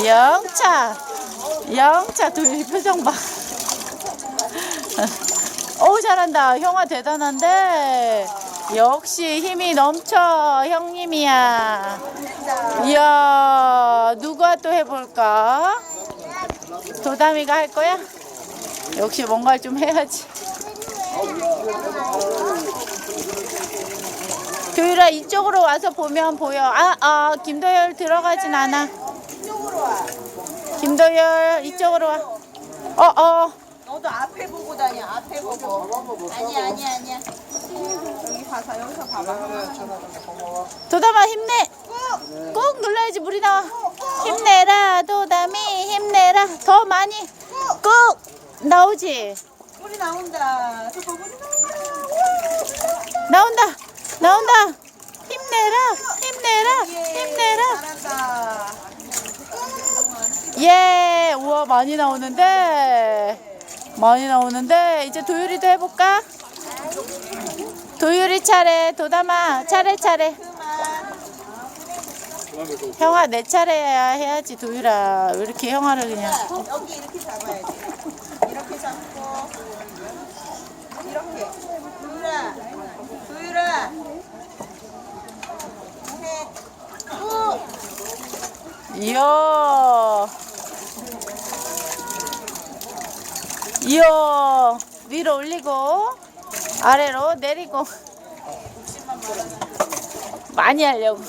영차. 영차 도윤이 표정 봐. 어우 잘한다. 형아 대단한데. 역시 힘이 넘쳐. 형님이야. 이야 누가 또 해볼까? 도담이가 할 거야? 역시 뭔가 좀 해야지. 도율아 이쪽으로 와서 보면 보여. 아, 아 김도열 들어가진 않아 김도열 이쪽으로 와. 어 어. 너도 앞에 보고 다녀 앞에 보고. 아니야 아니야 아니야. 여기 봐서 여기서 봐봐. 도담아 힘내. 꾹 눌러야지 물이 나와. 힘내라 도담이 힘내라. 더 많이. 꾹 나오지. 물이 나온다. 저거 물이 나온다. 나온다. 나온다. 힘내라 힘내라. 힘내라 잘한다 예 우와 많이 나오는데. 많이 나오는데. 이제 도율이도 해볼까? 도율이 차례 도담아 차례 차례. 형아 내 차례야 해야지 도율아 왜 이렇게 형아를 그냥. 여기 이렇게 잡아야지. 이렇게 잡고. 이렇게. 도율아 도율아 꾹 이야 이야 위로 올리고 아래로 내리고. 많이 하려고